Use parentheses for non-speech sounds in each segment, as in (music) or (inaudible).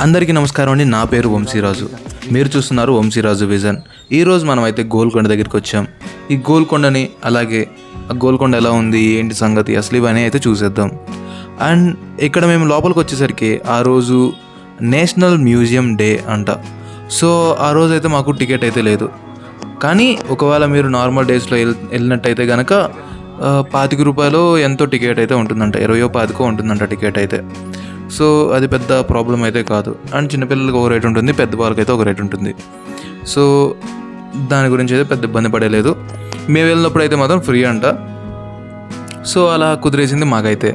అందరికీ నమస్కారం అండి. నా పేరు వంశీరాజు. మీరు చూస్తున్నారు వంశీరాజు విజన్. ఈరోజు మనం అయితే గోల్కొండ దగ్గరికి వచ్చాం. ఈ గోల్కొండని అలాగే ఆ గోల్కొండ ఎలా ఉంది ఏంటి సంగతి అసలు ఇవన్నీ అయితే చూసేద్దాం. అండ్ ఇక్కడ మేము లోపలికి వచ్చేసరికి ఆ రోజు నేషనల్ మ్యూజియం డే అంట. సో ఆ రోజు అయితే మాకు టికెట్ అయితే లేదు. కానీ ఒకవేళ మీరు నార్మల్ డేస్లో వెళ్ వెళ్ళినట్టయితే కనుక పాతిక రూపాయలు ఎంతో టికెట్ అయితే ఉంటుందంట. ఇరవయో పాతికో ఉంటుందంట టికెట్ అయితే. సో అది పెద్ద ప్రాబ్లం అయితే కాదు. అండ్ చిన్నపిల్లలకి ఒక రేట్ ఉంటుంది పెద్ద అయితే ఒక రేట్ ఉంటుంది. సో దాని గురించి అయితే పెద్ద ఇబ్బంది పడలేదు. మేము వెళ్ళినప్పుడు అయితే మాత్రం ఫ్రీ అంట. సో అలా కుదిరేసింది మాకైతే.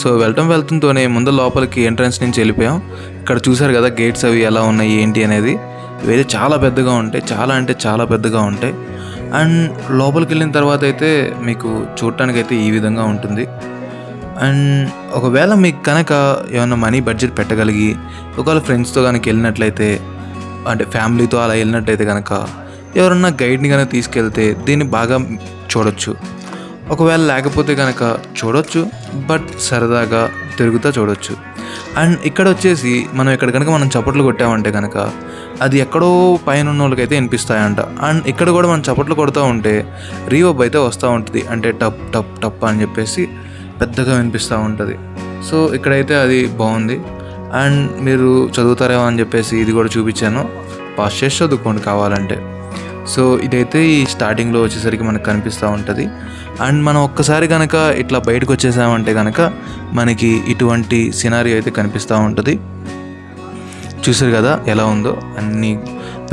సో వెళ్ళటం వెళ్తుంతోనే ముందు లోపలికి ఎంట్రన్స్ నుంచి వెళ్ళిపోయాం. ఇక్కడ చూసారు కదా గేట్స్ అవి ఎలా ఉన్నాయి ఏంటి అనేది. ఇవైతే చాలా పెద్దగా ఉంటాయి చాలా అంటే చాలా పెద్దగా ఉంటాయి. అండ్ లోపలికి వెళ్ళిన తర్వాత అయితే మీకు చూడటానికి అయితే ఈ విధంగా ఉంటుంది. అండ్ ఒకవేళ మీకు కనుక ఏమైనా మనీ బడ్జెట్ పెట్టగలిగి ఒకవేళ ఫ్రెండ్స్తో కనుక వెళ్ళినట్లయితే అంటే ఫ్యామిలీతో అలా వెళ్ళినట్టయితే కనుక ఎవరన్నా గైడ్ని కనుక తీసుకెళ్తే దీన్ని బాగా చూడొచ్చు. ఒకవేళ లేకపోతే కనుక చూడొచ్చు బట్ సరదాగా తిరుగుతూ చూడొచ్చు. అండ్ ఇక్కడ వచ్చేసి మనం ఇక్కడ కనుక మనం చప్పట్లు కొట్టామంటే కనుక అది ఎక్కడో పైన ఉన్న వాళ్ళకైతే వినిపిస్తాయంట. అండ్ ఇక్కడ కూడా మనం చప్పట్లు కొడుతూ ఉంటే రీవబ్ అయితే వస్తూ ఉంటుంది. అంటే టప్ టప్ టప్ అని చెప్పేసి పెద్దగా వినిపిస్తూ ఉంటుంది. సో ఇక్కడైతే అది బాగుంది. అండ్ మీరు చదువుతారేమో అని చెప్పేసి ఇది కూడా చూపించాను. పాస్ చేసి చదువుకోండి కావాలంటే. సో ఇదైతే ఈ స్టార్టింగ్లో వచ్చేసరికి మనకు కనిపిస్తూ ఉంటుంది. అండ్ మనం ఒక్కసారి కనుక ఇట్లా బయటకు వచ్చేసామంటే కనుక మనకి ఇటువంటి సినారీ అయితే కనిపిస్తూ ఉంటుంది. చూసారు కదా ఎలా ఉందో? అన్నీ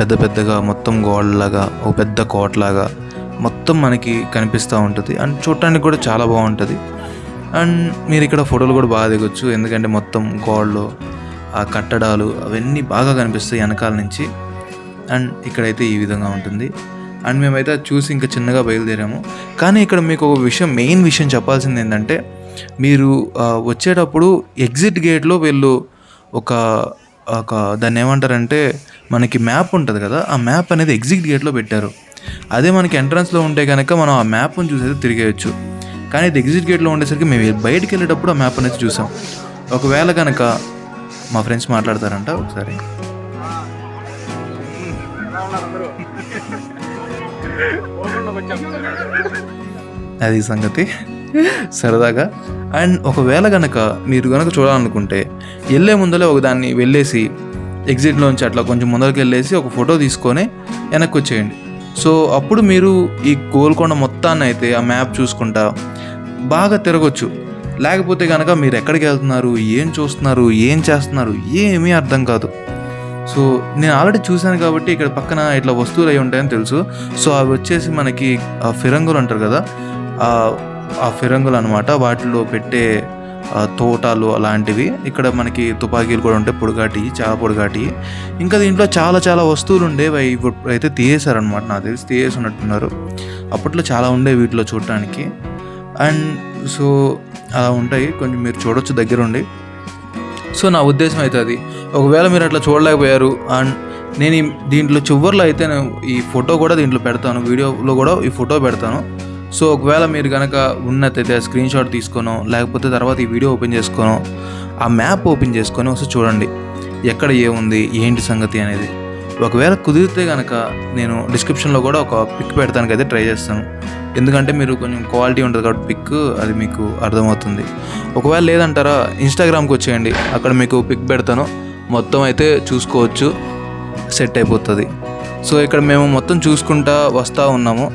పెద్ద పెద్దగా మొత్తం గోడలాగా ఒక పెద్ద కోటలాగా మొత్తం మనకి కనిపిస్తూ ఉంటుంది. అండ్ చూడటానికి కూడా చాలా బాగుంటుంది. అండ్ మీరు ఇక్కడ ఫోటోలు కూడా బాగా దిగొచ్చు. ఎందుకంటే మొత్తం గోళ్ళు ఆ కట్టడాలు అవన్నీ బాగా కనిపిస్తాయి వెనకాల నుంచి. అండ్ ఇక్కడైతే ఈ విధంగా ఉంటుంది. అండ్ మేమైతే చూసి ఇంకా చిన్నగా బయలుదేరాము. కానీ ఇక్కడ మీకు ఒక విషయం మెయిన్ విషయం చెప్పాల్సింది ఏంటంటే మీరు వచ్చేటప్పుడు ఎగ్జిట్ గేట్లో వీళ్ళు ఒక ఒక దాన్ని ఏమంటారంటే మనకి మ్యాప్ ఉంటుంది కదా ఆ మ్యాప్ అనేది ఎగ్జిట్ గేట్లో పెట్టారు. అదే మనకి ఎంట్రన్స్లో ఉంటే కనుక మనం ఆ మ్యాప్ని అయితే తిరిగేయచ్చు. కానీ ఇది ఎగ్జిట్ గేట్లో ఉండేసరికి మేము బయటికి వెళ్ళేటప్పుడు ఆ మ్యాప్ అనేది చూసాం. ఒకవేళ కనుక మా ఫ్రెండ్స్ మాట్లాడతారంట ఒకసారి. అది సంగతి. సరదాగా. అండ్ ఒకవేళ కనుక మీరు కనుక చూడాలనుకుంటే వెళ్ళే ముందలే ఒక దాన్ని వెళ్ళేసి ఎగ్జిట్లోంచి అట్లా కొంచెం ముందరికి వెళ్ళేసి ఒక ఫోటో తీసుకొని వెనక్కి వచ్చేయండి. సో అప్పుడు మీరు ఈ గోల్కొండ మొత్తాన్ని అయితే ఆ మ్యాప్ చూసుకుంటా బాగా తిరగొచ్చు. లేకపోతే కనుక మీరు ఎక్కడికి వెళ్తున్నారు ఏం చూస్తున్నారు ఏం చేస్తున్నారు ఏమీ అర్థం కాదు. సో నేను ఆల్రెడీ చూశాను కాబట్టి ఇక్కడ పక్కన ఇట్లా వస్తువులు అయి ఉంటాయని తెలుసు. సో అవి వచ్చేసి మనకి ఆ ఫిరంగులు అంటారు కదా ఆ ఫిరంగులు అనమాట వాటిలో పెట్టే తోటలు తోటాలు అలాంటివి. ఇక్కడ మనకి తుపాకీలు కూడా ఉంటాయి పొడిగాటి చాలా పొడిగాటి. ఇంకా దీంట్లో చాలా చాలా వస్తువులు ఉండేవి. ఇప్పుడు అయితే తీయేశారనమాట నాకు తెలిసి తీయేసి ఉన్నట్టున్నారు అప్పట్లో చాలా ఉండేవి వీటిలో చూడటానికి. అండ్ సో అలా ఉంటాయి. కొంచెం మీరు చూడొచ్చు దగ్గరుండి. సో నా ఉద్దేశం అయితే అది. ఒకవేళ మీరు అట్లా చూడలేకపోయారు అండ్ నేను దీంట్లో చివరిలో అయితే నేను ఈ ఫోటో కూడా దీంట్లో పెడతాను. వీడియోలో కూడా ఈ ఫోటో పెడతాను. సో ఒకవేళ మీరు కనుక ఉన్నట్టయితే స్క్రీన్ షాట్ తీసుకోనో లేకపోతే తర్వాత ఈ వీడియో ఓపెన్ చేసుకోనో ఆ మ్యాప్ ఓపెన్ చేసుకొని ఒకసారి చూడండి. ఎక్కడ ఏముంది ఏంటి సంగతి అనేది. ఒకవేళ కుదిరితే కనుక నేను డిస్క్రిప్షన్లో కూడా ఒక పిక్ పెడతానికి అయితే ట్రై చేస్తాను. ఎందుకంటే మీరు కొంచెం క్వాలిటీ ఉంటుంది కాబట్టి పిక్ అది మీకు అర్థమవుతుంది. ఒకవేళ లేదంటారా ఇన్స్టాగ్రామ్కి వచ్చేయండి. అక్కడ మీకు పిక్ పెడతాను. మొత్తం అయితే చూసుకోవచ్చు. సెట్ అయిపోతుంది. సో ఇక్కడ మేము మొత్తం చూసుకుంటా వస్తూ ఉన్నాము.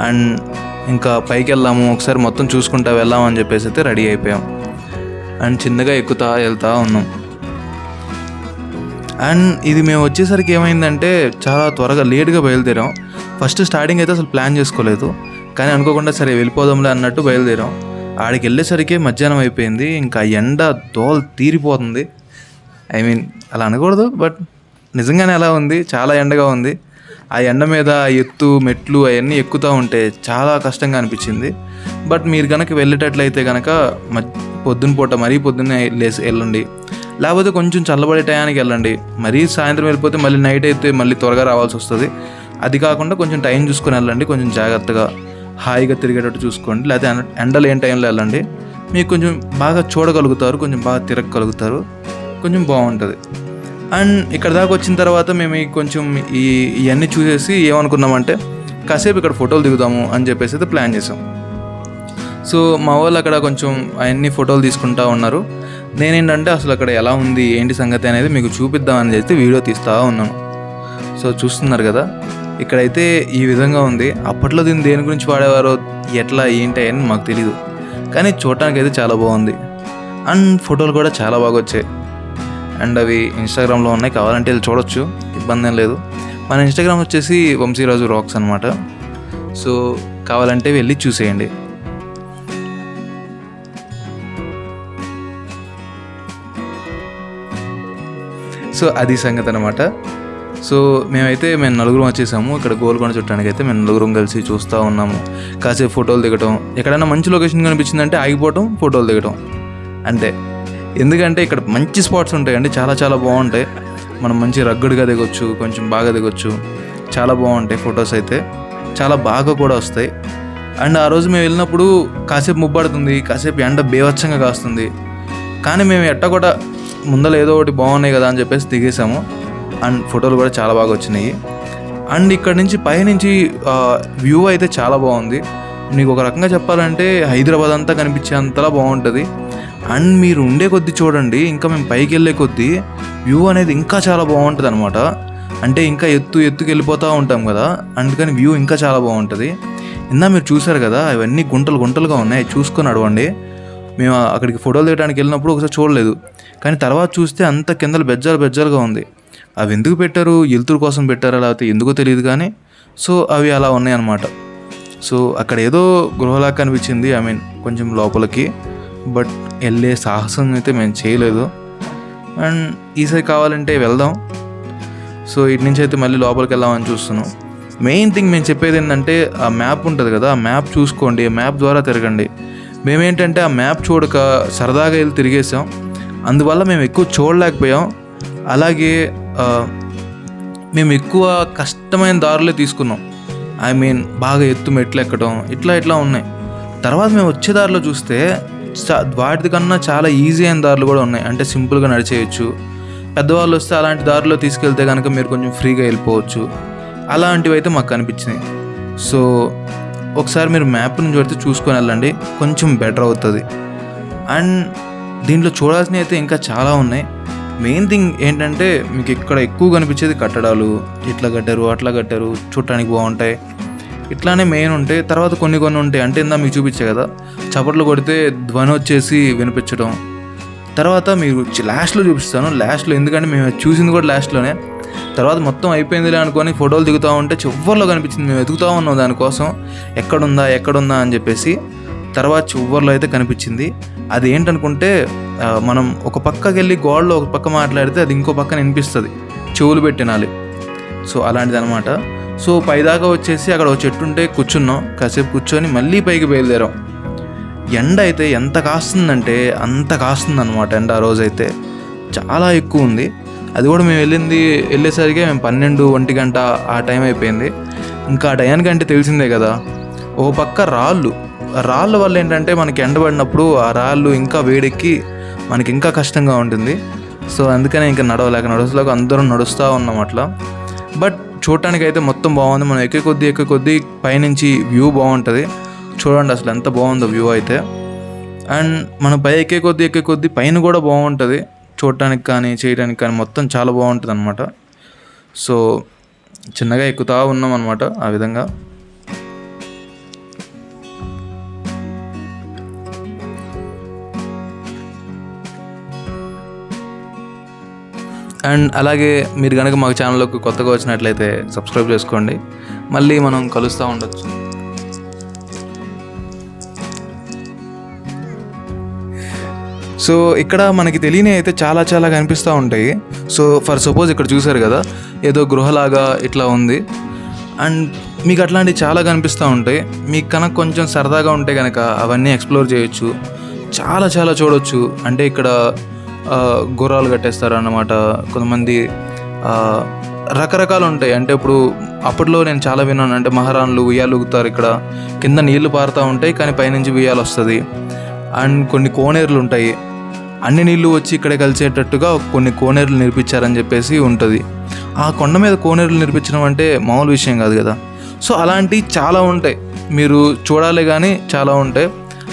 అండ్ ఇంకా పైకి వెళ్దాము. ఒకసారి మొత్తం చూసుకుంటా వెళ్దామని చెప్పేసి అయితే రెడీ అయిపోయాం. అండ్ చిన్నగా ఎక్కుతా వెళ్తా ఉన్నాం. అండ్ ఇది మేము వచ్చేసరికి ఏమైందంటే చాలా త్వరగా లేట్గా బయలుదేరాం. ఫస్ట్ స్టార్టింగ్ అయితే అసలు ప్లాన్ చేసుకోలేదు. కానీ అనుకోకుండా సరే వెళ్ళిపోదాంలే అన్నట్టు బయలుదేరాం. ఆడికి వెళ్ళేసరికి మధ్యాహ్నం అయిపోయింది. ఇంకా ఎండ దోలు తీరిపోతుంది. ఐ మీన్ అలా అనకూడదు బట్ నిజంగానే అలా ఉంది. చాలా ఎండగా ఉంది. ఆ ఎండ మీద ఆ ఎత్తు మెట్లు అవన్నీ ఎక్కుతూ ఉంటే చాలా కష్టంగా అనిపించింది. బట్ మీరు కనుక వెళ్ళేటట్లయితే కనుక మధ్య పొద్దున పూట మరీ పొద్దున్నే లేసి వెళ్ళండి. లేకపోతే కొంచెం చల్లబడే టయానికి వెళ్ళండి. మరీ సాయంత్రం వెళ్ళిపోతే మళ్ళీ నైట్ అయితే మళ్ళీ త్వరగా రావాల్సి వస్తుంది. అది కాకుండా కొంచెం టైం చూసుకుని వెళ్ళండి. కొంచెం జాగ్రత్తగా హాయిగా తిరిగేటట్టు చూసుకోండి. లేకపోతే ఎండ- ఎండ లేని టైంలో వెళ్ళండి. మీకు కొంచెం బాగా చూడగలుగుతారు కొంచెం బాగా తిరగగలుగుతారు. కొంచెం బాగుంటుంది. అండ్ ఇక్కడ దాకా వచ్చిన తర్వాత మేము కొంచెం ఈ ఇవన్నీ చూసేసి ఏమనుకున్నామంటే కాసేపు ఇక్కడ ఫోటోలు దిగుదాము అని చెప్పేసి అయితే ప్లాన్ చేసాం. సో మా వాళ్ళు అక్కడ కొంచెం అవన్నీ ఫోటోలు తీసుకుంటా ఉన్నారు. నేనేంటంటే అసలు అక్కడ ఎలా ఉంది ఏంటి సంగతి అనేది మీకు చూపిద్దామని చెప్పి వీడియో తీస్తూ ఉన్నాను. సో చూస్తున్నారు కదా. ఇక్కడైతే ఈ విధంగా ఉంది. అప్పట్లో దీన్ని దేని గురించి వాడేవారో ఎట్లా ఏంటి అని మాకు తెలియదు కానీ చూడటానికి అయితే చాలా బాగుంది. అండ్ ఫోటోలు కూడా చాలా బాగా వచ్చాయి. అండ్ అవి ఇన్స్టాగ్రామ్లో ఉన్నాయి. కావాలంటే వెళ్ళి చూడొచ్చు. ఇబ్బంది ఏం లేదు. మన ఇన్స్టాగ్రామ్ వచ్చేసి వంశీరాజు రాక్స్ అనమాట సో కావాలంటే వెళ్ళి చూసేయండి. సో అది సంగతి అనమాట సో మేమైతే మేము నలుగురం వచ్చేసాము. ఇక్కడ గోల్కొండ చుట్టానికి అయితే మేము నలుగురం కలిసి చూస్తూ ఉన్నాము. కాసేపు ఫోటోలు దిగటం ఎక్కడైనా మంచి లొకేషన్ కనిపించిందంటే ఆగిపోవటం ఫోటోలు దిగటం. అంతే. ఎందుకంటే ఇక్కడ మంచి స్పాట్స్ ఉంటాయండి. చాలా చాలా బాగుంటాయి. మనం మంచి రగ్గుడుగా దిగొచ్చు కొంచెం బాగా దిగొచ్చు. చాలా బాగుంటాయి ఫొటోస్ అయితే. చాలా బాగా కూడా వస్తాయి. అండ్ ఆ రోజు మేము వెళ్ళినప్పుడు కాసేపు ముబ్బడుతుంది కాసేపు ఎండ బేవచ్చంగా కాస్తుంది. కానీ మేము ఎట్ట కూడా ముందర ఏదో ఒకటి బాగున్నాయి కదా అని చెప్పేసి దిగేసాము. అండ్ ఫోటోలు కూడా చాలా బాగా వచ్చినాయి. అండ్ ఇక్కడ నుంచి పైనుంచి వ్యూ అయితే చాలా బాగుంది. మీకు ఒక రకంగా చెప్పాలంటే హైదరాబాద్ అంతా కనిపించేంతలా బాగుంటుంది. అండ్ మీరు ఉండే కొద్దీ చూడండి ఇంకా మేము పైకి వెళ్ళే కొద్దీ వ్యూ అనేది ఇంకా చాలా బాగుంటుంది అనమాట అంటే ఇంకా ఎత్తు ఎత్తుకు వెళ్ళిపోతూ ఉంటాం కదా అందుకని వ్యూ ఇంకా చాలా బాగుంటుంది. ఇందా మీరు చూసారు కదా అవన్నీ గుంటలు గుంటలుగా ఉన్నాయి. చూసుకొని అడవండి మేము అక్కడికి ఫోటోలు దిగడానికి వెళ్ళినప్పుడు ఒకసారి చూడలేదు. కానీ తర్వాత చూస్తే అంత కిందలు బెజ్జాలు బెజ్జాలుగా ఉంది. అవి ఎందుకు పెట్టారు? ఎలుతురు కోసం పెట్టారా? లేకపోతే ఎందుకో తెలియదు కానీ సో అవి అలా ఉన్నాయన్నమాట. సో అక్కడ ఏదో గృహలా కనిపించింది ఐ మీన్ కొంచెం లోపలికి. బట్ వెళ్ళే సాహసం అయితే మేము చేయలేదు. అండ్ ఈసారి కావాలంటే వెళ్దాం. సో ఇటు నుంచి అయితే మళ్ళీ లోపలికి వెళ్దామని చూస్తున్నాం. మెయిన్ థింగ్ మేము చెప్పేది ఏంటంటే ఆ మ్యాప్ ఉంటుంది కదా ఆ మ్యాప్ చూసుకోండి మ్యాప్ ద్వారా తిరగండి. మేమేంటంటే ఆ మ్యాప్ చూడక సరదాగా వెళ్ళి తిరిగేసాం. అందువల్ల మేము ఎక్కువ చూడలేకపోయాం. అలాగే మేము ఎక్కువ కష్టమైన దారులే తీసుకున్నాం. ఐ మీన్ బాగా ఎత్తు మెట్లు ఎక్కడం ఇట్లా ఇట్లా ఉన్నాయి. తర్వాత మేము వచ్చే దారిలో చూస్తే వాటికన్నా కన్నా చాలా ఈజీ అయిన దారులు కూడా ఉన్నాయి. అంటే సింపుల్గా నడిచేయచ్చు. పెద్దవాళ్ళు వస్తే అలాంటి దారిలో తీసుకెళ్తే కనుక మీరు కొంచెం ఫ్రీగా వెళ్ళిపోవచ్చు. అలాంటివి అయితే మాకు కనిపించినాయి సో ఒకసారి మీరు మ్యాప్ నుంచి పెడితే చూసుకొని వెళ్ళండి. కొంచెం బెటర్ అవుతుంది. అండ్ దీంట్లో చూడాల్సినవి అయితే ఇంకా చాలా ఉన్నాయి. మెయిన్ థింగ్ ఏంటంటే మీకు ఇక్కడ ఎక్కువ కనిపించేది కట్టడాలు. ఇట్లా కట్టారు అట్లా కట్టారు చూడటానికి బాగుంటాయి. ఇట్లానే మెయిన్ ఉంటాయి తర్వాత కొన్ని కొన్ని ఉంటాయి. అంటే ఇందా మీకు చూపించే కదా చప్పట్లు కొడితే ధ్వని వచ్చేసి వినిపించడం. తర్వాత మీరు లాస్ట్లో చూపిస్తాను. లాస్ట్లో ఎందుకంటే మేము చూసింది కూడా లాస్ట్లోనే తర్వాత మొత్తం అయిపోయిందిలే అనుకొని ఫోటోలు దిగుతూ ఉంటే చివరిలో కనిపించింది. మేము ఎదుగుతూ ఉన్నాం దానికోసం. ఎక్కడుందా ఎక్కడుందా అని చెప్పేసి. తర్వాత చివర్లో అయితే కనిపించింది. అది ఏంటనుకుంటే మనం ఒక పక్కకి వెళ్ళి గోడలో ఒక పక్క మాట్లాడితే అది ఇంకో పక్కన వినిపిస్తుంది. చెవులు పెట్టినాలి. సో అలాంటిది అనమాట సో పైదాకా వచ్చేసి అక్కడ ఒక చెట్టు ఉంటే కూర్చున్నాం. కాసేపు కూర్చొని మళ్ళీ పైకి బయలుదేరాం. ఎండ అయితే ఎంత కాస్తుందంటే అంత కాస్తుంది అనమాట ఎండ ఆ రోజైతే. చాలా ఎక్కువ ఉంది. అది కూడా మేము వెళ్ళింది వెళ్ళేసరికి మేము పన్నెండు ఒంటి గంట ఆ టైం అయిపోయింది. ఇంకా ఆ టయానికంటే తెలిసిందే కదా ఓ పక్క రాళ్ళు. రాళ్ళ వల్ల ఏంటంటే మనకి ఎండబడినప్పుడు ఆ రాళ్ళు ఇంకా వేడెక్కి మనకి ఇంకా కష్టంగా ఉంటుంది. సో అందుకనే ఇంకా నడవలేక నడుస్తలేక అందరం నడుస్తూ ఉన్నాం అట్లా. బట్ చూడటానికి అయితే మొత్తం బాగుంది. మనం ఎక్కే కొద్దీ ఎక్కే కొద్దీ పైనుంచి వ్యూ బాగుంటుంది. చూడండి అసలు ఎంత బాగుందో వ్యూ అయితే. అండ్ మనం పై ఎక్కే కొద్దీ ఎక్కే కొద్దీ పైన కూడా బాగుంటుంది. చూడటానికి కానీ చేయడానికి కానీ మొత్తం చాలా బాగుంటుంది అనమాట సో చిన్నగా ఎక్కుతా ఉన్నాం అనమాట ఆ విధంగా. అండ్ అలాగే మీరు కనుక మాకు ఛానల్లోకి కొత్తగా వచ్చినట్లయితే సబ్స్క్రైబ్ చేసుకోండి. మళ్ళీ మనం కలుస్తూ ఉండొచ్చు. సో ఇక్కడ మనకి తెలియని అయితే చాలా చాలా కనిపిస్తూ ఉంటాయి. సో ఫర్ సపోజ్ ఇక్కడ చూసారు కదా ఏదో గృహలాగా ఇట్లా ఉంది. అండ్ మీకు అట్లాంటివి చాలా కనిపిస్తూ ఉంటాయి. మీకు కనుక కొంచెం సరదాగా ఉంటే కనుక అవన్నీ ఎక్స్ప్లోర్ చేయొచ్చు. చాలా చాలా చూడొచ్చు. అంటే ఇక్కడ గుర్రాలు కట్టేస్తారు అన్నమాట కొంతమంది రకరకాలు ఉంటాయి. అంటే ఇప్పుడు అప్పట్లో నేను చాలా విన్నాను. అంటే మహారాణులు ఉయ్యాలు ఊగుతారు ఇక్కడ. కింద నీళ్ళు పారుతూ ఉంటాయి కానీ పైనుంచి ఉయ్యాలు వస్తుంది. అండ్ కొన్ని కోనేరులు ఉంటాయి. అన్ని నీళ్ళు వచ్చి ఇక్కడ కలిసేటట్టుగా కొన్ని కోనేరులు నిర్మించారని చెప్పేసి ఉంటుంది. ఆ కొండ మీద కోనేరులు నిర్మించడం అంటే మామూలు విషయం కాదు కదా. సో అలాంటివి చాలా ఉంటాయి. మీరు చూడాలి కానీ చాలా ఉంటాయి.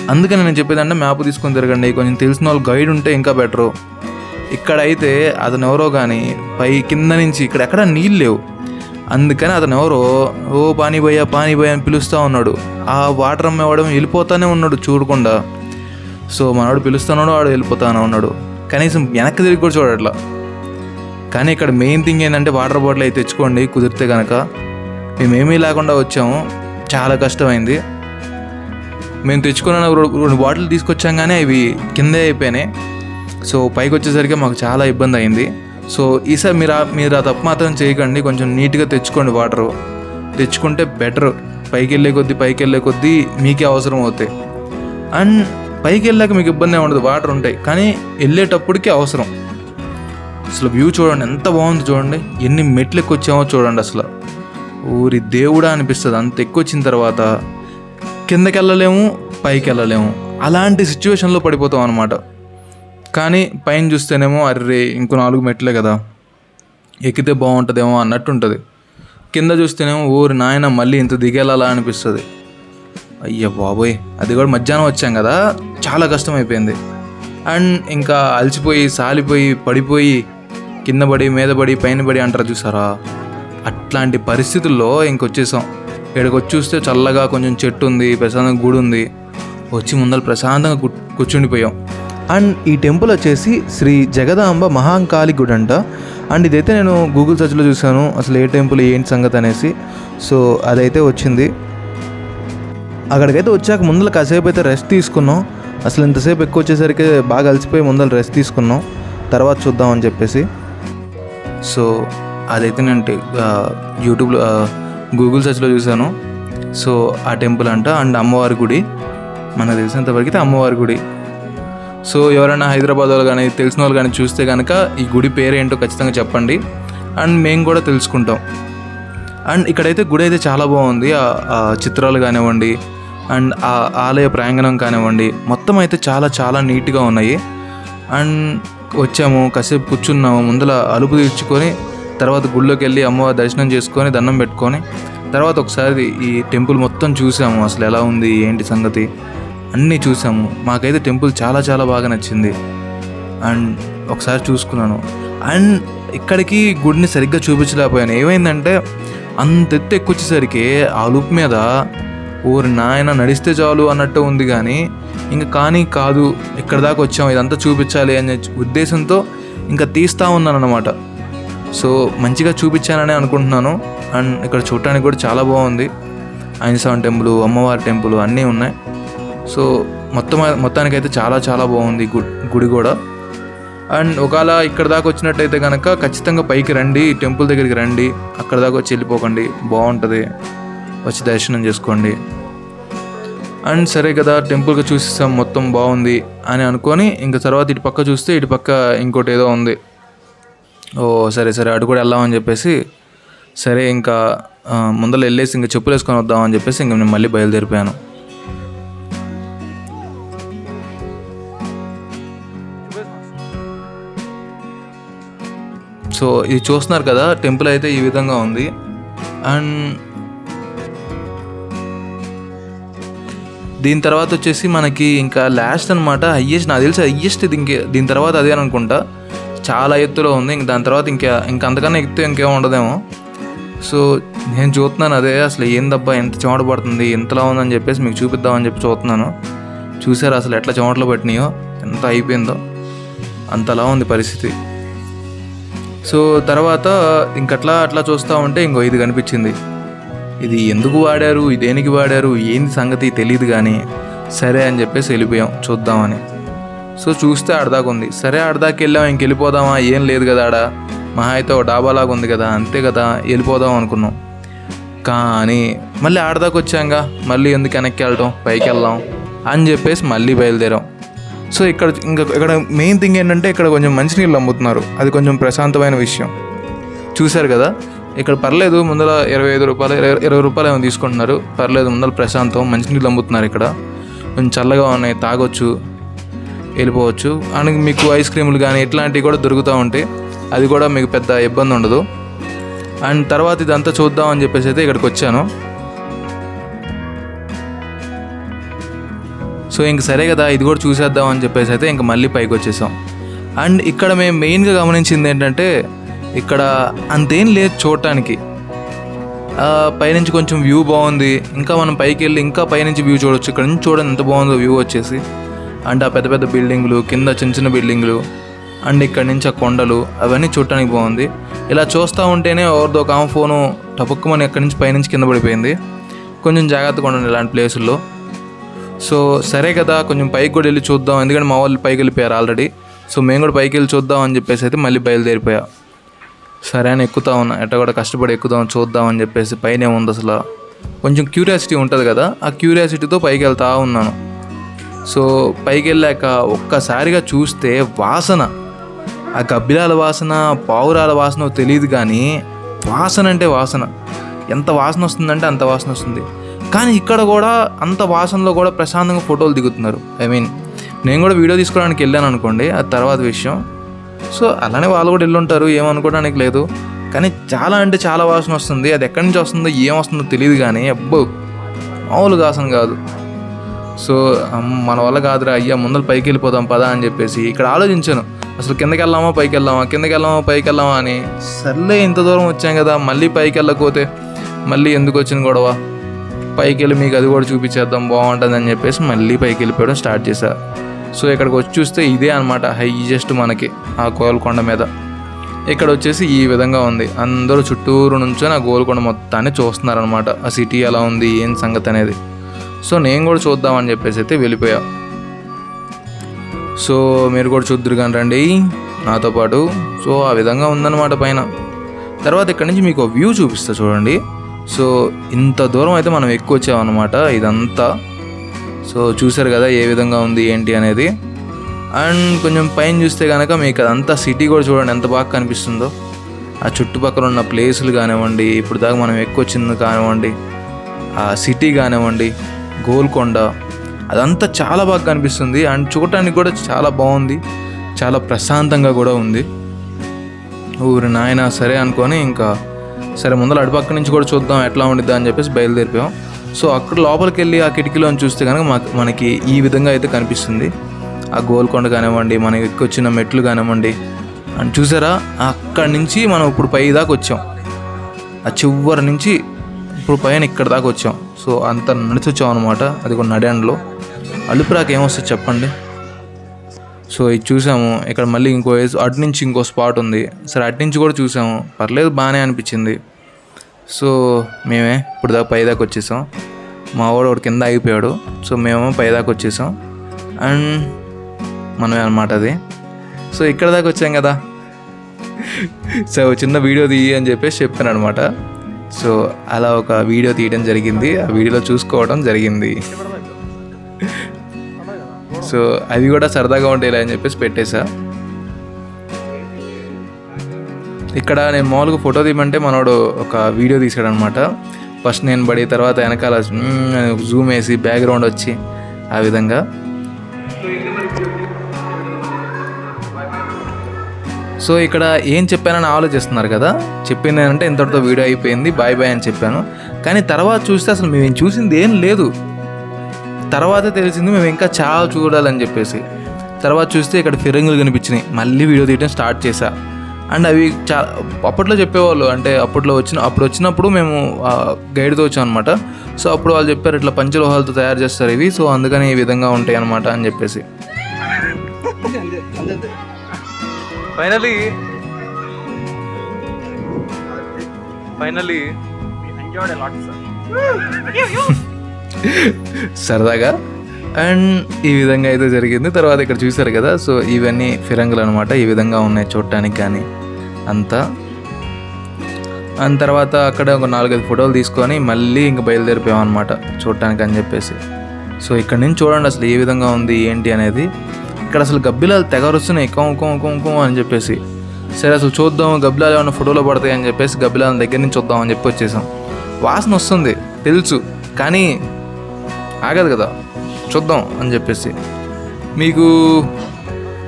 అందుకని నేను చెప్పేదంటే మ్యాప్ తీసుకొని తిరగండి. కొంచెం తెలిసిన వాళ్ళు గైడ్ ఉంటే ఇంకా బెటరు ఇక్కడైతే అతను ఎవరో కానీ పై కింద నుంచి ఇక్కడ ఎక్కడ నీళ్ళు లేవు. అందుకని అతను ఎవరో ఓ పానీ భయ్యా పానీ అని పిలుస్తూ ఉన్నాడు. ఆ వాటర్ అమ్మేవాడు వెళ్ళిపోతానే ఉన్నాడు చూడకుండా. సో మనవాడు పిలుస్తున్నాడు వాడు వెళ్ళిపోతానే ఉన్నాడు. కనీసం వెనక్కి తిరిగి కూడా చూడట్లా. కానీ ఇక్కడ మెయిన్ థింగ్ ఏంటంటే వాటర్ బాటిల్ అయితే తెచ్చుకోండి కుదిరితే కనుక మేమేమీ లేకుండా వచ్చాము. చాలా కష్టమైంది. మేము తెచ్చుకున్న రెండు బాటిల్ తీసుకొచ్చాం కానీ అవి కిందే అయిపోయినాయి. సో పైకి వచ్చేసరికి మాకు చాలా ఇబ్బంది అయింది. సో ఈసారి మీరు ఆ- మీరు ఆ తప్పు మాత్రం చేయకండి. కొంచెం నీట్గా తెచ్చుకోండి వాటర్. తెచ్చుకుంటే బెటర్. పైకి వెళ్ళే కొద్దీ పైకి వెళ్ళే కొద్దీ మీకే అవసరం అవుతాయి. అండ్ పైకి వెళ్ళాక మీకు ఇబ్బంది ఉండదు. వాటర్ ఉంటాయి. కానీ వెళ్ళేటప్పటికి అవసరం. అసలు వ్యూ చూడండి. ఎంత బాగుంది చూడండి. ఎన్ని మెట్లు ఎక్కువ వచ్చామో చూడండి అసలు. ఊరి దేవుడా అనిపిస్తుంది. అంత ఎక్కువ వచ్చిన తర్వాత కిందకి వెళ్ళలేము పైకి వెళ్ళలేము అలాంటి సిచ్యువేషన్లో పడిపోతాం అనమాట కానీ పైన చూస్తేనేమో అర్రే ఇంకో నాలుగు మెట్లే కదా. ఎక్కితే బాగుంటుందేమో అన్నట్టు ఉంటుంది కింద చూస్తేనేమో ఊరి నాయన మళ్ళీ ఇంత దిగేలా అనిపిస్తుంది. అయ్యో బాబోయ్ అది కూడా మధ్యాహ్నం వచ్చాం కదా. చాలా కష్టం అయిపోయింది అండ్ ఇంకా అలసిపోయి సాలిపోయి పడిపోయి కింద పడి మీద పడి పైన పడి అంటారు చూసారా? అట్లాంటి పరిస్థితుల్లో ఇంకొచ్చేసాం. ఇక్కడికి వచ్చి చూస్తే చల్లగా కొంచెం చెట్టు ఉంది ప్రశాంతంగా గుడి ఉంది వచ్చి ముందర ప్రశాంతంగా కూర్చుండిపోయాం. అండ్ ఈ టెంపుల్ వచ్చేసి శ్రీ జగదాంబ మహాంకాళి గుడి అంట. అండ్ ఇదైతే నేను గూగుల్ సెర్చ్లో చూసాను అసలు ఏ టెంపుల్ ఏంటి సంగతి అనేసి. సో అదైతే వచ్చింది. అక్కడికైతే వచ్చాక ముందర కాసేపు అయితే రెస్ట్ తీసుకున్నాం. అసలు ఇంతసేపు ఎక్కువ వచ్చేసరికి బాగా అలసిపోయి ముందర రెస్ట్ తీసుకున్నాం. తర్వాత చూద్దామని చెప్పేసి. సో అదైతే నేను యూట్యూబ్లో గూగుల్ సెర్చ్లో చూశాను. సో ఆ టెంపుల్ అంట అండ్ అమ్మవారి గుడి. మనకు తెలిసినంతవరకు అయితే అమ్మవారి గుడి. సో ఎవరైనా హైదరాబాద్ వాళ్ళు కానీ తెలిసిన వాళ్ళు కానీ చూస్తే కనుక ఈ గుడి పేరేంటో ఖచ్చితంగా చెప్పండి. అండ్ మేము కూడా తెలుసుకుంటాం. అండ్ ఇక్కడైతే గుడి అయితే చాలా బాగుంది. ఆ ఆ చిత్రాలు కానివ్వండి అండ్ ఆ ఆలయ ప్రాంగణం కానివ్వండి మొత్తం అయితే చాలా చాలా నీట్గా ఉన్నాయి. అండ్ వచ్చాము కాసేపు కూర్చున్నాము ముందల అలుపు తీర్చుకొని తర్వాత గుళ్ళోకి వెళ్ళి అమ్మవారి దర్శనం చేసుకొని దండం పెట్టుకొని తర్వాత ఒకసారి ఈ టెంపుల్ మొత్తం చూసాము. అసలు ఎలా ఉంది? ఏంటి సంగతి? అన్నీ చూసాము. మాకైతే టెంపుల్ చాలా చాలా బాగా నచ్చింది. అండ్ ఒకసారి చూసుకున్నాను. అండ్ ఇక్కడికి గుడిని సరిగ్గా చూపించలేకపోయాను. ఏమైందంటే అంత ఎత్తు ఎక్కువచ్చేసరికి ఆ లుప్ మీద ఊరి నాయన నడిస్తే చాలు అన్నట్టు ఉంది కానీ ఇంకా కానీ కాదు ఇక్కడ దాకా వచ్చాం. ఇదంతా చూపించాలి అనే ఉద్దేశంతో ఇంకా తీస్తూ ఉన్నాను అనమాట సో మంచిగా చూపించానని అనుకుంటున్నాను. అండ్ ఇక్కడ చూడటానికి కూడా చాలా బాగుంది. ఐన్సాన్ టెంపుల్ అమ్మవారి టెంపుల్ అన్నీ ఉన్నాయి. సో మొత్తం మొత్తానికైతే చాలా చాలా బాగుంది గుడి కూడా. అండ్ ఒకవేళ ఇక్కడ దాకా వచ్చినట్టయితే కనుక ఖచ్చితంగా పైకి రండి టెంపుల్ దగ్గరికి రండి. అక్కడ దాకా వచ్చి వెళ్ళిపోకండి. బాగుంటుంది. వచ్చి దర్శనం చేసుకోండి. అండ్ సరే కదా టెంపుల్కి చూసేసాం మొత్తం బాగుంది అని అనుకొని ఇంకా తర్వాత ఇటు పక్క చూస్తే ఇటు పక్క ఇంకోటి ఏదో ఉంది. ఓ సరే సరే అటు కూడా వెళ్దామని చెప్పేసి సరే ఇంకా ముందర వెళ్ళేసి ఇంకా చెప్పులు వేసుకొని వద్దామని చెప్పేసి ఇంక నేను మళ్ళీ బయలుదేరిపోయాను. సో ఇది చూస్తున్నారు కదా టెంపుల్ అయితే ఈ విధంగా ఉంది. అండ్ దీని తర్వాత వచ్చేసి మనకి ఇంకా లాస్ట్ అనమాట హయ్యెస్ట్ నాకు తెలిసి హయ్యెస్ట్ ఇది దీని తర్వాత అదే అనుకుంటా. చాలా ఎత్తులో ఉంది. ఇంక దాని తర్వాత ఇంకా ఇంకా అంతకన్నా ఎత్తు ఇంకేం ఉండదేమో. సో నేను చూస్తున్నాను అదే అసలు ఏందబ్బా ఎంత చెమట పడుతుంది ఎంతలా ఉందని చెప్పేసి మీకు చూపిద్దామని చెప్పి చూస్తున్నాను. చూసారు అసలు ఎట్లా చెమటలు పట్టినాయో ఎంత అయిపోయిందో అంతలా ఉంది పరిస్థితి. సో తర్వాత ఇంకట్లా అట్లా చూస్తూ ఉంటే ఇంకో ఇది కనిపించింది. ఇది ఎందుకు వాడారు దేనికి వాడారు ఏంది సంగతి తెలియదు కానీ సరే అని చెప్పేసి వెళ్ళిపోయాం చూద్దామని. సో చూస్తే ఆడదాకా ఉంది సరే ఆడదాకా వెళ్ళాం ఇంక వెళ్ళిపోదామా? ఏం లేదు కదా ఆడ. మహా అయితే ఒక డాబాలాగా ఉంది కదా అంతే కదా వెళ్ళిపోదాం అనుకున్నాం. కానీ మళ్ళీ ఆడదాకా వచ్చాంగా మళ్ళీ ఎందుకు వెనక్కి వెళ్ళటం పైకి వెళ్దాం అని చెప్పేసి మళ్ళీ బయలుదేరాం. సో ఇక్కడ ఇంకా ఇక్కడ మెయిన్ థింగ్ ఏంటంటే ఇక్కడ కొంచెం మంచినీళ్ళు అమ్ముతున్నారు. అది కొంచెం ప్రశాంతమైన విషయం. చూశారు కదా? ఇక్కడ పర్లేదు ముందర ఇరవై ఐదు రూపాయలు ఇరవై ఇరవై రూపాయలు ఏమో తీసుకుంటున్నారు. పర్లేదు ముందర ప్రశాంతం మంచినీళ్ళు అమ్ముతున్నారు ఇక్కడ. కొంచెం చల్లగా ఉన్నాయి తాగొచ్చు. వెళ్ళిపోవచ్చు. అండ్ మీకు ఐస్ క్రీములు కానీ ఇట్లాంటివి కూడా దొరుకుతూ ఉంటాయి అది కూడా మీకు పెద్ద ఇబ్బంది ఉండదు. అండ్ తర్వాత ఇదంతా చూద్దాం అని చెప్పేసి అయితే ఇక్కడికి వచ్చాను. సో ఇంక సరే కదా ఇది కూడా చూసేద్దాం అని చెప్పేసి అయితే ఇంక మళ్ళీ పైకి వచ్చేసాం. అండ్ ఇక్కడ మేము మెయిన్గా గమనించింది ఏంటంటే ఇక్కడ అంతేం లేదు చూడటానికి. పైనుంచి కొంచెం వ్యూ బాగుంది. ఇంకా మనం పైకి వెళ్ళి ఇంకా పైనుంచి వ్యూ చూడొచ్చు. ఇక్కడ నుంచి చూడండి ఎంత బాగుందో వ్యూ వచ్చేసి. అండ్ ఆ పెద్ద పెద్ద బిల్డింగ్లు కింద చిన్న చిన్న బిల్డింగ్లు అండ్ ఇక్కడ నుంచి ఆ కొండలు అవన్నీ చూడటానికి బాగుంది. ఇలా చూస్తూ ఉంటేనే ఎవరిదో ఒక ఆమె ఫోను టపుక్కుమని ఎక్కడి నుంచి పైనుంచి కింద పడిపోయింది. కొంచెం జాగ్రత్తగా ఉండండి ఇలాంటి ప్లేసుల్లో. సో సరే కదా కొంచెం పైకి కూడా వెళ్ళి చూద్దాం. ఎందుకంటే మా వాళ్ళు పైకి వెళ్ళిపోయారు ఆల్రెడీ. సో మేము కూడా పైకి వెళ్ళి చూద్దాం అని చెప్పేసి అయితే మళ్ళీ బయలుదేరిపోయా. సరే అని ఎక్కుతా ఉన్నా. ఎట్ట కూడా కష్టపడి ఎక్కుదాం చూద్దాం అని చెప్పేసి పైన ఉంది అసలు. కొంచెం క్యూరియాసిటీ ఉంటుంది కదా ఆ క్యూరియాసిటీతో పైకి వెళ్తా ఉన్నాను. సో పైకి వెళ్ళాక ఒక్కసారిగా చూస్తే వాసన. ఆ గబ్బిలాల వాసన పావురాల వాసన తెలియదు కానీ వాసన అంటే వాసన. ఎంత వాసన వస్తుందంటే అంత వాసన వస్తుంది. కానీ ఇక్కడ కూడా అంత వాసనలో కూడా ప్రశాంతంగా ఫోటోలు దిగుతున్నారు. ఐ మీన్ నేను కూడా వీడియో తీసుకోవడానికి వెళ్ళాను అనుకోండి అది తర్వాత విషయం. సో అలానే వాళ్ళు కూడా వెళ్ళుంటారు ఏమనుకోవడానికి లేదు. కానీ చాలా అంటే చాలా వాసన వస్తుంది. అది ఎక్కడి నుంచి వస్తుందో ఏం వస్తుందో తెలియదు కానీ అబ్బో మామూలు వాసన కాదు. సో మన వల్ల కాదురా అయ్యా ముందర పైకి వెళ్ళిపోదాం పదా అని చెప్పేసి ఇక్కడ ఆలోచించాను. అసలు కిందకి వెళ్దామా పైకి వెళ్దామా కిందకి వెళ్దామా పైకి వెళ్దామా అని. సర్లే ఇంత దూరం వచ్చాం కదా మళ్ళీ పైకి వెళ్ళకపోతే మళ్ళీ ఎందుకు వచ్చిన గొడవ? పైకి వెళ్ళి మీకు అది కూడా చూపించేద్దాం బాగుంటుంది అని చెప్పేసి మళ్ళీ పైకి వెళ్ళిపోవడం స్టార్ట్ చేశా. సో ఇక్కడికి వచ్చి చూస్తే ఇదే అనమాట హైయెస్ట్ మనకి ఆ గోల్కొండ మీద. ఇక్కడ వచ్చేసి ఈ విధంగా ఉంది. అందరూ చుట్టూరు నుంచో ఆ గోల్కొండ మొత్తాన్ని చూస్తున్నారనమాట ఆ సిటీ ఎలా ఉంది ఏం సంగతి అనేది. సో నేను కూడా చూద్దామని చెప్పేసి అయితే వెళ్ళిపోయా. సో మీరు కూడా చూద్దరు కానీ రండి నాతో పాటు. సో ఆ విధంగా ఉందన్నమాట పైన. తర్వాత ఇక్కడ నుంచి మీకు వ్యూ చూపిస్తా చూడండి. సో ఇంత దూరం అయితే మనం ఎక్కువ వచ్చామన్నమాట ఇదంతా. సో చూసారు కదా ఏ విధంగా ఉంది ఏంటి అనేది. అండ్ కొంచెం పైన చూస్తే కనుక మీకు అదంతా సిటీ కూడా చూడండి ఎంత బాగా కనిపిస్తుందో. ఆ చుట్టుపక్కల ఉన్న ప్లేసులు కానివ్వండి ఇప్పుడు దాకా మనం ఎక్కువ వచ్చింది కానివ్వండి ఆ సిటీ కానివ్వండి గోల్కొండ అదంతా చాలా బాగా కనిపిస్తుంది. అండ్ చూడటానికి కూడా చాలా బాగుంది. చాలా ప్రశాంతంగా కూడా ఉంది. ఊరి నాయన సరే అనుకొని ఇంకా సరే ముందర అటుపక్క నుంచి కూడా చూద్దాం ఎట్లా ఉండిద్దా అని చెప్పేసి బయలుదేరిపోయాం. సో అక్కడ లోపలికి వెళ్ళి ఆ కిటికీలో చూస్తే కనుక మాకు మనకి ఈ విధంగా అయితే కనిపిస్తుంది. ఆ గోల్కొండ కానివ్వండి మనకి ఎక్కువ వచ్చిన మెట్లు కానివ్వండి. అండ్ చూసారా అక్కడి నుంచి మనం ఇప్పుడు పై దాకా వచ్చాం. ఆ చివరి నుంచి ఇప్పుడు పైన ఇక్కడ దాకా వచ్చాం. సో అంత నడిచి వచ్చాం అనమాట అది కూడా నడంలో అలుపురాకి ఏమొస్తుంది చెప్పండి? సో ఇది చూసాము. ఇక్కడ మళ్ళీ ఇంకో అటు నుంచి ఇంకో స్పాట్ ఉంది. సరే అటు నుంచి కూడా చూసాము. పర్లేదు బాగానే అనిపించింది. సో మేమే ఇప్పుడు దాకా పైదాకా వచ్చేసాం. మా వాడు ఒకటి కింద ఆగిపోయాడు. సో మేము పైదాకా వచ్చేసాం. అండ్ మనమే అనమాట అది. సో ఇక్కడ దాకా వచ్చాం కదా. (laughs) సో చిన్న వీడియో తీయి అని చెప్పేసి చెప్పాను అనమాట సో అలా ఒక వీడియో తీయడం జరిగింది. ఆ వీడియోలో చూసుకోవడం జరిగింది. సో అవి కూడా సరదాగా ఉండేలా అని చెప్పేసి పెట్టేశా. ఇక్కడ నేను మామూలుగా ఫోటో తీయమంటే మనోడు ఒక వీడియో తీసాడు అనమాట ఫస్ట్ నేను పడి తర్వాత వెనకాల జూమ్ వేసి బ్యాక్గ్రౌండ్ వచ్చి ఆ విధంగా. సో ఇక్కడ ఏం చెప్పానని ఆలోచిస్తున్నారు కదా? చెప్పింది ఏంటంటే ఇంతటితో వీడియో అయిపోయింది బాయ్ బాయ్ అని చెప్పాను. కానీ తర్వాత చూస్తే అసలు మేము చూసింది ఏం లేదు. తర్వాత తెలిసింది మేము ఇంకా చాలా చూడాలని చెప్పేసి. తర్వాత చూస్తే ఇక్కడ ఫిరంగులు కనిపించినాయి. మళ్ళీ వీడియో తీయడం స్టార్ట్ చేశా. అండ్ అవి చా అప్పట్లో చెప్పేవాళ్ళు అంటే అప్పట్లో వచ్చిన అప్పుడు వచ్చినప్పుడు మేము గైడ్తో వచ్చాం అనమాట సో అప్పుడు వాళ్ళు చెప్పారు ఇట్లా పంచలోహాలతో తయారు చేస్తారు ఇవి సో అందుకని ఈ విధంగా ఉంటాయి అనమాట అని చెప్పేసి. ఫైనలీ ఫైనలీ సరదాగా. అండ్ ఈ విధంగా అయితే జరిగింది. తర్వాత ఇక్కడ చూసారు కదా సో ఇవన్నీ ఫిరంగులు అనమాట ఈ విధంగా ఉన్నాయి చూడటానికి కానీ అంతా. అండ్ తర్వాత అక్కడ ఒక నాలుగైదు ఫోటోలు తీసుకొని మళ్ళీ ఇంక బయలుదేరిపోయాం అనమాట చూడటానికి అని చెప్పేసి. సో ఇక్కడ నుంచి చూడండి అసలు ఏ విధంగా ఉంది ఏంటి అనేది. ఇక్కడ అసలు గబ్బిలాలు తెగరుస్తున్నాయి. కొం కొం కొం కొం అని చెప్పేసి. సరే అసలు చూద్దాం గబ్బిలాలు ఏమైనా ఫోటోలో పడతాయి అని చెప్పేసి గబ్బిలాల దగ్గర నుంచి చూద్దాం అని చెప్పి వచ్చేసాం. వాసన వస్తుంది తెలుసు కానీ ఆగదు కదా. చూద్దాం అని చెప్పేసి. మీకు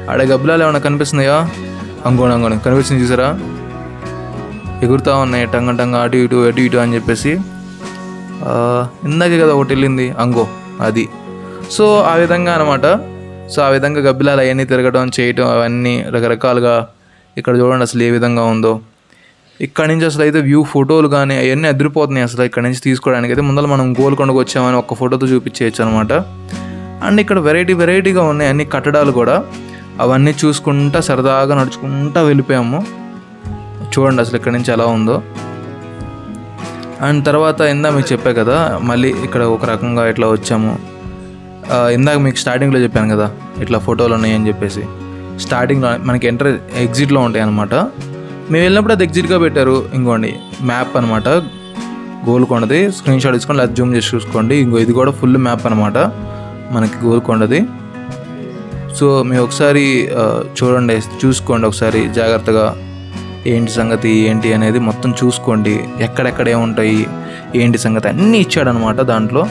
ఆడ గబ్బిలాలు ఏమైనా కనిపిస్తున్నాయా? అంగోణ అంగోణ కనిపిస్తుంది చూసారా? ఎగురుతూ ఉన్నాయి టంగ టంగ అటు ఇటు అటు ఇటు అని చెప్పేసి. ఇందాకే కదా ఒకటి వెళ్ళింది అంగో అది. సో ఆ విధంగా అనమాట సో ఆ విధంగా గబ్బిలాలు అవన్నీ తిరగడం చేయటం అవన్నీ రకరకాలుగా ఇక్కడ చూడండి అసలు ఏ విధంగా ఉందో. ఇక్కడ నుంచి అసలు అయితే వ్యూ ఫోటోలు కానీ అవన్నీ అదిరిపోతున్నాయి అసలు ఇక్కడ నుంచి తీసుకోవడానికి. అయితే ముందర మనం గోల్కొండకు వచ్చామని ఒక ఫోటోతో చూపించేయచ్చు అనమాట అండ్ ఇక్కడ వెరైటీ వెరైటీగా ఉన్నాయి అన్ని కట్టడాలు కూడా. అవన్నీ చూసుకుంటా సరదాగా నడుచుకుంటా వెళ్ళిపోయాము. చూడండి అసలు ఇక్కడ నుంచి ఎలా ఉందో. అండ్ తర్వాత ఇందా మీకు చెప్పా కదా మళ్ళీ ఇక్కడ ఒక రకంగా ఇట్లా వచ్చాము. ఇందాక మీకు స్టార్టింగ్లో చెప్పాను కదా ఇట్లా ఫోటోలు ఉన్నాయి అని చెప్పేసి. స్టార్టింగ్లో మనకి ఎంటర్ ఎగ్జిట్లో ఉంటాయి అనమాట మేము వెళ్ళినప్పుడు అది ఎగ్జిట్గా పెట్టారు ఇంకోండి మ్యాప్ అనమాట గోల్కొండది స్క్రీన్ షాట్ తీసుకొని లేదా జూమ్ చేసి చూసుకోండి. ఇంకో ఇది కూడా ఫుల్ మ్యాప్ అనమాట మనకి గోల్కొండది సో మీరు ఒకసారి చూడండి చూసుకోండి ఒకసారి జాగ్రత్తగా. ఏంటి సంగతి ఏంటి అనేది మొత్తం చూసుకోండి. ఎక్కడెక్కడ ఏముంటాయి ఏంటి సంగతి అన్నీ ఇచ్చాడనమాట దాంట్లో.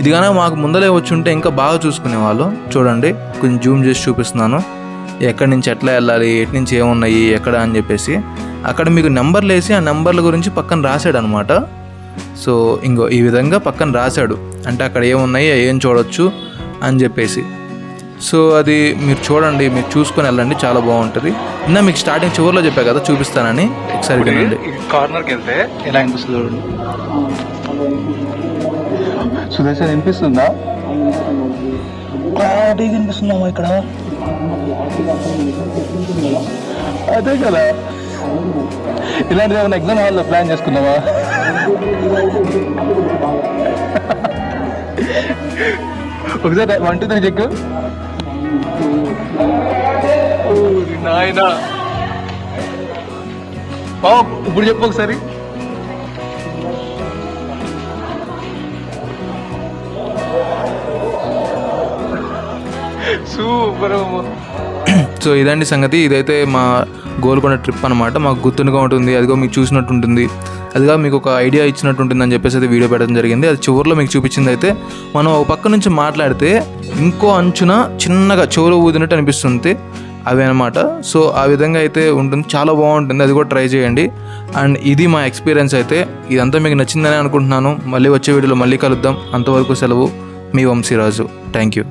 ఇది కనుక మాకు ముందలే వచ్చి ఉంటే ఇంకా బాగా చూసుకునేవాళ్ళు. చూడండి కొంచెం జూమ్ చేసి చూపిస్తున్నాను. ఎక్కడి నుంచి ఎట్లా వెళ్ళాలి ఎటు నుంచి ఏమున్నాయి ఎక్కడ అని చెప్పేసి. అక్కడ మీకు నెంబర్లు వేసి ఆ నెంబర్ల గురించి పక్కన రాశాడు అనమాట సో ఇంకో ఈ విధంగా పక్కన రాశాడు. అంటే అక్కడ ఏమున్నాయి ఏం చూడొచ్చు అని చెప్పేసి. సో అది మీరు చూడండి మీరు చూసుకొని వెళ్ళండి చాలా బాగుంటుంది. ఇందా మీకు స్టార్టింగ్ చివరిలో చెప్పా కదా చూపిస్తానని. ఒకసారి కార్నర్కి వెళ్తే ఎలా అనిపిస్తుంది చూడండి? అది వినిపిస్తుందా? క్లారిటీగా వినిపిస్తుందమ్మా ఇక్కడ. అదే కదా. ఇలాంటిది ఏమైనా ఎగ్జామ్ హాల్లో ప్లాన్ చేసుకుందామా ఒకసారి వన్ టూ త్రీ చెక్. నాయనా. ఇప్పుడు చెప్పు ఒకసారి. సూపర్ సో ఇదండి సంగతి. ఇదైతే మా గోల్కొండ ట్రిప్ అనమాట మాకు గుర్తుగా ఉంటుంది అదిగో మీకు చూసినట్టు ఉంటుంది అదిగా మీకు ఒక ఐడియా ఇచ్చినట్టు అని చెప్పేసి అయితే వీడియో పెట్టడం జరిగింది. అది చివరిలో మీకు చూపించింది అయితే మనం ఒక పక్క నుంచి మాట్లాడితే ఇంకో అంచున చిన్నగా చెవులో ఊదినట్టు అనిపిస్తుంది. అవి అనమాట సో ఆ విధంగా అయితే ఉంటుంది. చాలా బాగుంటుంది. అది కూడా ట్రై చేయండి. అండ్ ఇది మా ఎక్స్పీరియన్స్ అయితే. ఇదంతా మీకు నచ్చిందని అనుకుంటున్నాను. మళ్ళీ వచ్చే వీడియోలో మళ్ళీ కలుద్దాం. అంతవరకు సెలవు. మీ వంశీరాజు. Thank you.